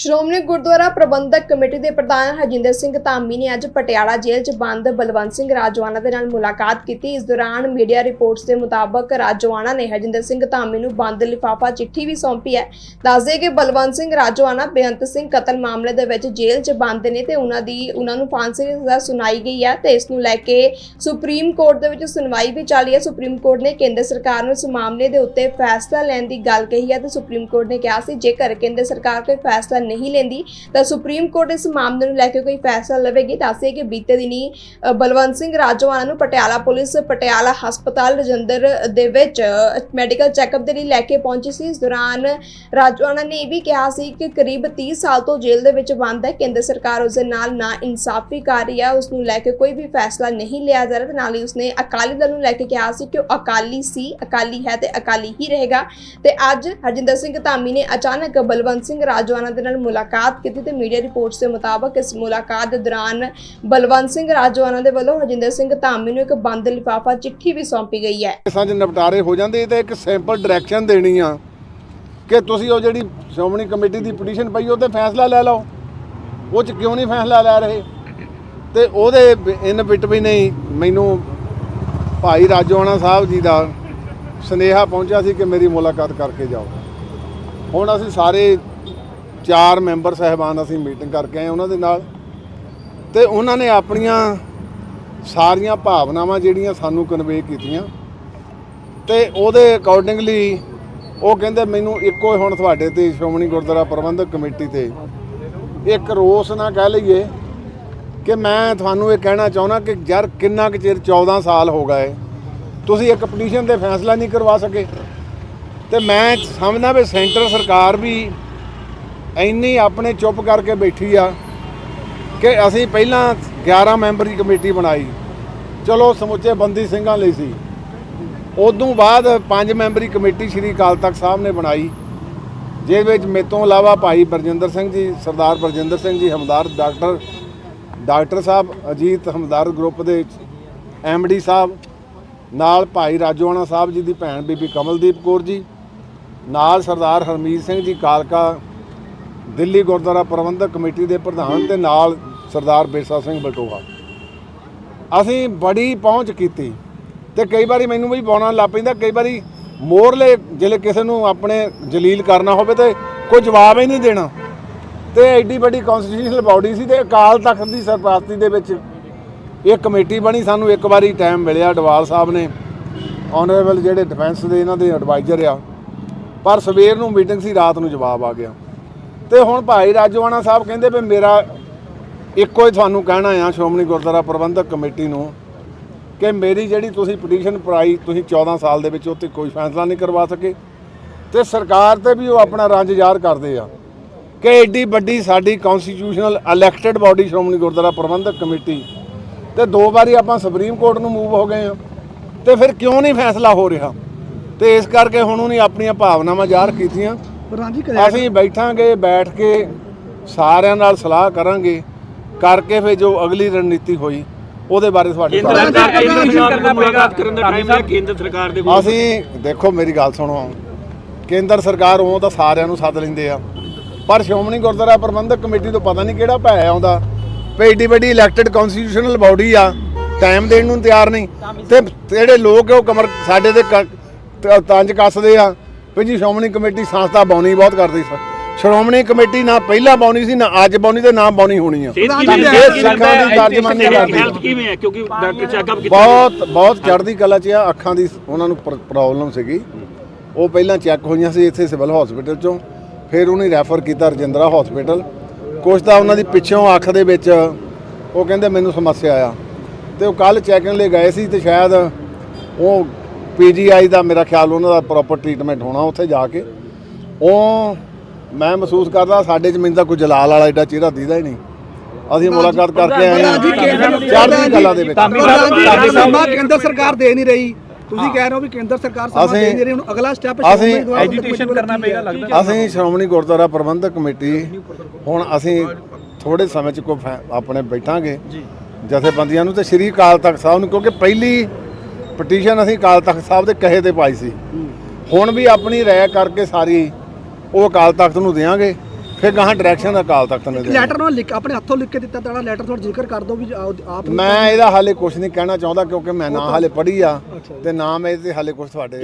ਸ਼੍ਰੋਮਣੀ ਗੁਰਦੁਆਰਾ ਪ੍ਰਬੰਧਕ committee ਦੇ ਪ੍ਰਧਾਨ ਹਰਜਿੰਦਰ ਸਿੰਘ ਧਾਮੀ ਨੇ ਅੱਜ ਪਟਿਆਲਾ ਜੇਲ੍ਹ 'ਚ ਬੰਦ ਬਲਵੰਤ ਸਿੰਘ ਰਾਜਵਾਨਾ ਦੇ ਨਾਲ ਮੁਲਾਕਾਤ ਕੀਤੀ। ਇਸ ਦੌਰਾਨ ਮੀਡੀਆ ਰਿਪੋਰਟਸ ਦੇ ਮੁਤਾਬਕ ਰਾਜਵਾਨਾ ਨੇ ਹਰਜਿੰਦਰ ਸਿੰਘ ਧਾਮੀ ਨੂੰ ਬੰਦ ਲਿਫਾਫਾ ਚਿੱਠੀ ਵੀ ਸੌਂਪੀ ਹੈ। ਦੱਸਦੇ ਕਿ ਬਲਵੰਤ ਸਿੰਘ ਰਾਜਵਾਨਾ ਬੇਅੰਤ ਸਿੰਘ ਕਤਲ ਮਾਮਲੇ ਦੇ ਵਿੱਚ ਜੇਲ੍ਹ 'ਚ ਬੰਦ ਨੇ ਤੇ ਉਹਨਾਂ ਦੀ, ਉਹਨਾਂ ਨੂੰ ਫਾਂਸੀ ਦੀ ਸਜ਼ਾ ਸੁਣਾਈ ਗਈ ਹੈ ਤੇ ਇਸ ਨੂੰ ਲੈ ਕੇ ਸੁਪਰੀਮ ਕੋਰਟ ਦੇ ਵਿੱਚ ਸੁਣਵਾਈ ਵੀ ਚੱਲ ਰਹੀ ਹੈ। ਸੁਪਰੀਮ ਕੋਰਟ ਨੇ ਕੇਂਦਰ ਸਰਕਾਰ ਨੂੰ ਇਸ ਮਾਮਲੇ ਦੇ ਉੱਤੇ ਫੈਸਲਾ ਲੈਣ ਦੀ ਗੱਲ ਕਹੀ ਹੈ ਤੇ ਸੁਪਰੀਮ ਕੋਰਟ ਨੇ ਕਿਹਾ ਸੀ ਜੇਕਰ ਕੇਂਦਰ ਸਰਕਾਰ ਕੋਈ ਫੈਸਲਾ ਨਹੀਂ ਲੈਂਦੀ, ਤਾਂ ਸੁਪਰੀਮ ਕੋਰਟ ਇਸ ਮਾਮਲੇ ਨੂੰ ਲੈ ਕੇ ਕੋਈ ਫੈਸਲਾ ਲਵੇਗੀ ਦੱਸਦੇ ਕਿ ਬੀਤੇ ਦਿਨੀ ਬਲਵੰਤ ਸਿੰਘ ਰਾਜਵਾਨਾ ਨੂੰ ਪਟਿਆਲਾ ਪੁਲਿਸ, ਪਟਿਆਲਾ ਹਸਪਤਾਲ ਰਜਿੰਦਰ ਦੇ ਵਿੱਚ ਮੈਡੀਕਲ ਚੈੱਕਅਪ ਦੇ ਲਈ ਲੈ ਕੇ ਪਹੁੰਚੀ ਸੀ। ਇਸ ਦੌਰਾਨ ਰਾਜਵਾਨਾ ਨੇ ਇਹ ਵੀ ਕਿਹਾ ਸੀ ਕਿ ਕਰੀਬ 30 ਸਾਲ ਤੋਂ ਜੇਲ੍ਹ ਦੇ ਵਿੱਚ ਬੰਦ ਹੈ। ਕੇਂਦਰ ਸਰਕਾਰ ਉਸ ਦੇ ਨਾਲ ਨਾ ਇਨਸਾਫੀ ਕਰ ਰਹੀ ਹੈ। ਉਸ ਨੂੰ ਲੈ ਕੇ ਕੋਈ ਵੀ ਫੈਸਲਾ ਨਹੀਂ ਲਿਆ ਜਾ ਰਿਹਾ ਤੇ ਨਾਲ ਹੀ ਉਸਨੇ ਅਕਾਲੀ ਦਲ ਨੂੰ ਲੈ ਕੇ ਕਿਹਾ ਸੀ ਕਿ ਉਹ ਅਕਾਲੀ ਸੀ, ਅਕਾਲੀ ਹੈ ਤੇ ਅਕਾਲੀ ਹੀ ਰਹੇਗਾ। ਤੇ ਅੱਜ ਹਰਜਿੰਦਰ ਸਿੰਘ ਧਾਮੀ ਨੇ ਅਚਾਨਕ ਬਲਵੰਤ ਸਿੰਘ ਰਾਜਵਾਨਾ ਦੇ ਨਾਲ ਮੁਲਾਕਾਤ ਕੀਤੀ ਤੇ ਮੀਡੀਆ ਰਿਪੋਰਟਸ ਦੇ ਮੁਤਾਬਕ ਇਸ ਮੁਲਾਕਾਤ ਦੇ ਦੌਰਾਨ ਬਲਵੰਤ ਸਿੰਘ ਰਾਜਵਾਨਾ ਦੇ ਵੱਲੋਂ ਹਰਜਿੰਦਰ ਸਿੰਘ ਧਾਮੀ ਨੂੰ ਇੱਕ ਬੰਦ ਲਿਫਾਫਾ ਚਿੱਠੀ ਵੀ ਸੌਂਪੀ ਗਈ ਹੈ। ਕੇਸਾਂ 'ਚ ਨਿਪਟਾਰੇ ਹੋ ਜਾਂਦੇ ਤੇ ਇੱਕ ਸਿੰਪਲ ਡਾਇਰੈਕਸ਼ਨ ਦੇਣੀ ਆ ਕਿ ਤੁਸੀਂ ਉਹ ਜਿਹੜੀ ਸ਼੍ਰੋਮਣੀ ਕਮੇਟੀ ਦੀ ਪਟੀਸ਼ਨ ਪਈ, ਉਹ ਤੇ ਫੈਸਲਾ ਲੈ ਲਓ। ਉਹ 'ਚ ਕਿਉਂ ਨਹੀਂ ਫੈਸਲਾ ਲੈ ਰਹੇ? ਤੇ ਉਹਦੇ ਇਨ ਬਿਟ ਵੀ ਨਹੀਂ। ਮੈਨੂੰ ਭਾਈ ਰਾਜੋਆਣਾ ਸਾਹਿਬ ਜੀ ਦਾ ਸੁਨੇਹਾ ਪਹੁੰਚਿਆ ਸੀ ਕਿ ਮੇਰੀ ਮੁਲਾਕਾਤ ਕਰਕੇ ਜਾਓ। ਹੁਣ ਅਸੀਂ ਸਾਰੇ ਚਾਰ ਮੈਂਬਰ ਸਹਿਬਾਨ ਅਸੀਂ ਮੀਟਿੰਗ ਕਰਕੇ ਆਏ ਉਹਨਾਂ ਦੇ ਨਾਲ। ਤੇ ਉਹਨਾਂ ਨੇ ਆਪਣੀਆਂ ਸਾਰੀਆਂ ਭਾਵਨਾਵਾਂ ਜਿਹੜੀਆਂ ਸਾਨੂੰ ਕਨਵੇ ਕੀਤੀਆਂ। ਤੇ ਉਹਦੇ ਅਕੋਰਡਿੰਗਲੀ ਉਹ ਕਹਿੰਦੇ ਮੈਨੂੰ ਇੱਕੋ ਹੀ ਹੁਣ ਤੁਹਾਡੇ ਤੇ ਸ਼੍ਰੋਮਣੀ ਗੁਰਦੁਆਰਾ ਪ੍ਰਬੰਧਕ ਕਮੇਟੀ ਤੇ ਇੱਕ ਰੋਸ ਨਾ ਕਹਿ ਲਈਏ ਕਿ ਮੈਂ ਤੁਹਾਨੂੰ ਇਹ ਕਹਿਣਾ ਚਾਹੁੰਦਾ ਕਿ ਯਾਰ ਕਿੰਨਾ ਕੁ ਚਿਰ 14 ਸਾਲ ਹੋ ਗਏ, ਤੁਸੀਂ ਇੱਕ ਪਟੀਸ਼ਨ ਤੇ ਫੈਸਲਾ ਨਹੀਂ ਕਰਵਾ ਸਕੇ। ਤੇ ਮੈਂ ਸਮਝਦਾ ਵੀ ਸੈਂਟਰ ਸਰਕਾਰ ਵੀ ਇੰਨੀ ਆਪਣੇ ਚੁੱਪ ਕਰਕੇ ਬੈਠੀ ਆ ਕਿ ਅਸੀਂ ਪਹਿਲਾਂ 11 ਮੈਂਬਰੀ ਕਮੇਟੀ ਬਣਾਈ। ਚਲੋ ਸਮੁੱਚੇ ਬੰਦੀ ਸਿੰਘਾਂ ਲਈ ਸੀ। ਉਦੋਂ ਬਾਅਦ ਪੰਜ ਮੈਂਬਰੀ ਕਮੇਟੀ ਸ਼੍ਰੀ ਅਕਾਲ ਤਖਤ ਸਾਹਿਬ ਨੇ ਬਣਾਈ, ਜਿਹਦੇ ਵਿੱਚ ਮੇਰੇ ਤੋਂ ਇਲਾਵਾ ਭਾਈ ਬਰਜਿੰਦਰ ਸਿੰਘ ਜੀ, Sardar Barjinder Singh ji Hamdard doctor doctor Sahib Ajit Hamdard group ਦੇ ਡੀ ਸਾਹਿਬ, ਨਾਲ ਭਾਈ ਰਾਜੋਆਣਾ ਸਾਹਿਬ ਜੀ ਦੀ ਭੈਣ ਬੀਬੀ ਕਮਲਦੀਪ ਕੌਰ ਜੀ, ਨਾਲ ਸਰਦਾਰ ਹਰਮੀਤ ਸਿੰਘ ਜੀ, ਕਾਲਕਾ ਦਿੱਲੀ ਗੁਰਦੁਆਰਾ ਪ੍ਰਬੰਧਕ ਕਮੇਟੀ ਦੇ ਪ੍ਰਧਾਨ ਤੇ ਨਾਲ ਸਰਦਾਰ ਬੇਸਾ ਸਿੰਘ ਬਟੋਆ। ਅਸੀਂ ਬੜੀ ਪਹੁੰਚ ਕੀਤੀ ਤੇ ਕਈ ਵਾਰੀ ਮੈਨੂੰ ਵੀ ਪਾਉਣਾ ਲੱਗ ਪੈਂਦਾ, ਕਈ ਵਾਰੀ ਮੋਰਲੇ ਜਿਹੜੇ ਕਿਸੇ ਨੂੰ ਆਪਣੇ ਜਲੀਲ ਕਰਨਾ ਹੋਵੇ ਤੇ ਕੋਈ ਜਵਾਬ ਹੀ ਨਹੀਂ ਦੇਣਾ। ਤੇ ਐਡੀ ਵੱਡੀ ਕਨਸਟੀਟਿਊਸ਼ਨਲ ਬਾਡੀ ਸੀ ਤੇ ਅਕਾਲ ਤਖਤ ਦੀ ਸਰਪ੍ਰਸਤੀ ਦੇ ਵਿੱਚ ਇਹ ਕਮੇਟੀ ਬਣੀ। ਸਾਨੂੰ ਇੱਕ ਵਾਰੀ ਟਾਈਮ ਮਿਲਿਆ ਡਵਾਲ ਸਾਹਿਬ ਨੇ ਆਨਰੇਬਲ ਜਿਹੜੇ ਡਿਫੈਂਸ ਦੇ ਇਹਨਾਂ ਦੇ ਐਡਵਾਈਜ਼ਰ ਆ। ਪਰ ਸਵੇਰ ਨੂੰ ਮੀਟਿੰਗ ਸੀ, ਰਾਤ ਨੂੰ ਜਵਾਬ ਆ ਗਿਆ। ਤੇ ਹੁਣ ਭਾਈ ਰਾਜਵਾਨਾ ਸਾਹਿਬ ਕਹਿੰਦੇ ਵੀ ਮੇਰਾ ਇੱਕੋ ਹੀ ਤੁਹਾਨੂੰ ਕਹਿਣਾ ਆ, ਸ਼੍ਰੋਮਣੀ ਗੁਰਦੁਆਰਾ ਪ੍ਰਬੰਧਕ ਕਮੇਟੀ ਨੂੰ ਕਿ ਮੇਰੀ ਜਿਹੜੀ ਤੁਸੀਂ ਪਟੀਸ਼ਨ ਪਾਈ ਤੁਸੀਂ 14 ਸਾਲ ਦੇ ਵਿੱਚ ਉੱਤੇ ਕੋਈ ਫੈਸਲਾ ਨਹੀਂ ਕਰਵਾ ਸਕੇ ਤੇ ਸਰਕਾਰ ਤੇ ਵੀ ਉਹ ਆਪਣਾ ਰੰਜ ਜ਼ਾਹਰ ਕਰਦੇ ਆ ਕਿ ਐਡੀ ਵੱਡੀ ਸਾਡੀ constitutional elected body Shiromani Gurdwara Prabandhak committee ਤੇ ਦੋ ਵਾਰੀ ਆਪਾਂ ਸੁਪਰੀਮ ਕੋਰਟ ਨੂੰ ਮੂਵ ਹੋ ਗਏ ਆ ਤੇ ਫਿਰ ਕਿਉਂ ਨਹੀਂ ਫੈਸਲਾ ਹੋ ਰਿਹਾ? ਤੇ ਇਸ ਕਰਕੇ ਹੁਣ ਉਹਨੇ ਆਪਣੀਆਂ ਭਾਵਨਾਵਾਂ ਜ਼ਾਹਰ ਕੀਤੀਆਂ ਅਸੀਂ ਬੈਠਾਂਗੇ ਬੈਠ ਕੇ ਸਾਰਿਆਂ ਨਾਲ ਸਲਾਹ ਕਰਾਂਗੇ ਕਰਕੇ ਫਿਰ ਜੋ ਅਗਲੀ ਰਣਨੀਤੀ ਹੋਈ ਉਹਦੇ ਬਾਰੇ ਤੁਹਾਡੇ ਕੇਂਦਰ ਸਰਕਾਰ ਕੇਂਦਰ ਸਰਕਾਰ ਨਾਲ ਮੁਲਾਕਾਤ ਕਰਨ ਦਾ ਟਾਈਮ ਹੈ ਕੇਂਦਰ ਸਰਕਾਰ ਦੇ ਕੋਲ। ਅਸੀਂ ਦੇਖੋ ਮੇਰੀ ਗੱਲ ਸੁਣੋ ਕੇਂਦਰ ਸਰਕਾਰ ਉਹ ਤਾਂ ਸਾਰਿਆਂ ਨੂੰ ਸੱਦ ਲੈਂਦੇ ਆ। ਪਰ ਸ਼੍ਰੋਮਣੀ ਗੁਰਦੁਆਰਾ ਪ੍ਰਬੰਧਕ ਕਮੇਟੀ ਤੋਂ ਪਤਾ ਨਹੀਂ ਕਿਹੜਾ ਭੈ ਆਉਂਦਾ। ਵੀ ਏਡੀ ਵੱਡੀ ਇਲੈਕਟਿਡ ਕਨਸਟੀਟਿਊਸ਼ਨਲ ਬਾਡੀ ਆ ਟਾਈਮ ਦੇਣ ਨੂੰ ਤਿਆਰ ਨਹੀਂ। ਤੇ ਜਿਹੜੇ ਲੋਕ ਉਹ ਕਮਰ ਸਾਡੇ ਦੇ ਕ- ਤ- ਤੰਜ ਕੱਸਦੇ ਆ। ਵੀ ਜੀ ਸ਼੍ਰੋਮਣੀ ਕਮੇਟੀ ਸੰਸਥਾ ਬਾਉਣੀ ਬਹੁਤ ਕਰਦੀ ਸੀ। ਸ਼੍ਰੋਮਣੀ ਕਮੇਟੀ ਨਾ ਪਹਿਲਾਂ ਬਾਉਣੀ ਸੀ ਨਾ ਅੱਜ ਬਾਉਣੀ ਤੇ ਨਾ ਬਾਉਣੀ ਹੋਣੀ ਆ। ਇਹ ਸਿੱਖਾਂ ਦੀ ਤਰਜਮਾਨੀ ਕਰਦੀ ਹੈਲਥ ਕਿਵੇਂ ਹੈ? ਕਿਉਂਕਿ ਡਾਕਟਰ ਚੈੱਕਅਪ ਕੀਤਾ ਬਹੁਤ ਬਹੁਤ ਚੜ੍ਹਦੀ ਕਲਾ 'ਚ ਆ ਅੱਖਾਂ ਦੀ ਉਹਨਾਂ ਨੂੰ ਪ੍ਰੋਬਲਮ ਸੀਗੀ। ਉਹ ਪਹਿਲਾਂ ਚੈੱਕ ਹੋਈਆਂ ਸੀ ਇੱਥੇ ਸਿਵਲ ਹਸਪੀਟਲ 'ਚੋਂ ਫਿਰ ਉਹਨੇ ਰੈਫਰ ਕੀਤਾ ਰਜਿੰਦਰਾ ਹਸਪੀਟਲ। ਕੁਛ ਤਾਂ ਉਹਨਾਂ ਦੀ ਪਿੱਛੋਂ ਅੱਖ ਦੇ ਵਿੱਚ ਉਹ ਕਹਿੰਦੇ ਮੈਨੂੰ ਸਮੱਸਿਆ ਆ। ਤੇ ਉਹ ਕੱਲ ਚੈਕਿੰਗ ਲਈ ਗਏ ਸੀ ਤੇ ਸ਼ਾਇਦ ਉਹ ਪੀਜੀਆਈ ਦਾ ਮੇਰਾ ਖਿਆਲ ਉਹਨਾਂ ਦਾ ਪ੍ਰੋਪਰ ਟ੍ਰੀਟਮੈਂਟ ਹੋਣਾ ਉੱਥੇ ਜਾ ਕੇ। ਉਹ ਮੈਂ ਮਹਿਸੂਸ ਕਰਦਾ ਸਾਡੇ 'ਚ ਮੈਨੂੰ ਤਾਂ ਕੋਈ ਜਲਾਲ ਵਾਲਾ ਏਡਾ ਚਿਹਰਾ ਦੀਦਾ ਹੀ ਨਹੀਂ। ਅਸੀਂ ਮੁਲਾਕਾਤ ਕਰਕੇ ਆਏ ਹਾਂ। ਚੜ੍ਹਦੀ ਕਲਾ ਦੇ ਵਿੱਚ। ਕੇਂਦਰ ਸਰਕਾਰ ਦੇ ਨਹੀਂ ਰਹੀ। ਤੁਸੀਂ ਕਹਿ ਰਹੇ ਹੋ ਵੀ ਕੇਂਦਰ ਸਰਕਾਰ ਸਮਾਂ ਅਸੀਂ- ਦੇ ਨਹੀਂ ਰਹੀ ਹੁਣ ਅਗਲਾ ਸਟੈਪ ਅਸੀਂ ਐਜੀਟੇਸ਼ਨ ਕਰਨਾ ਪਏਗਾ ਲੱਗਦਾ। ਅਸੀਂ ਸ਼੍ਰੋਮਣੀ ਗੁਰਦੁਆਰਾ ਪ੍ਰਬੰਧਕ ਕਮੇਟੀ ਹੁਣ ਅਸੀਂ ਥੋੜੇ ਸਮੇਂ ਚ ਕੋ ਆਪਣੇ ਬੈਠਾਂਗੇ। ਜਥੇਬੰਦੀਆਂ ਨੂੰ ਤੇ ਸ਼੍ਰੀ ਅਕਾਲ ਤਖਤ ਸਾਹਿਬ ਨੂੰ ਕਿਉਂਕਿ ਪਹਿਲੀ ਪਟੀਸ਼ਨ ਅਸੀਂ ਅਕਾਲ ਤਖਤ ਸਾਹਿਬ ਦੇ ਕਹੇ ਤੇ ਪਾਈ ਸੀ। ਹੁਣ ਵੀ ਆਪਣੀ ਰਾਇ ਕਰਕੇ ਸਾਰੀ ਉਹ ਅਕਾਲ ਤਖਤ ਨੂੰ ਦੇਵਾਂਗੇ ਫਿਰ ਗਾਹਾਂ ਡਾਇਰੈਕਸ਼ਨ ਅਕਾਲ ਤਖਤ ਨੇ ਦੇਣੀ। ਲੈਟਰ ਨਾਲ ਲਿਖ ਆਪਣੇ ਹੱਥੋਂ ਲਿਖ ਕੇ ਦਿੱਤਾ ਤੁਹਾਡਾ ਲੈਟਰ ਥੋੜਾ ਜ਼ਿਕਰ ਕਰ ਦਿਓ ਵੀ ਆਪ ਮੈਂ ਇਹਦਾ ਹਾਲੇ ਕੁਝ ਨਹੀਂ ਕਹਿਣਾ ਚਾਹੁੰਦਾ ਕਿਉਂਕਿ ਮੈਂ ਨਾ ਹਾਲੇ ਪੜ੍ਹੀ ਆ ਤੇ ਨਾ ਮੈਂ ਇਹਦੇ ਹਾਲੇ ਕੁਝ ਤੁਹਾਡੇ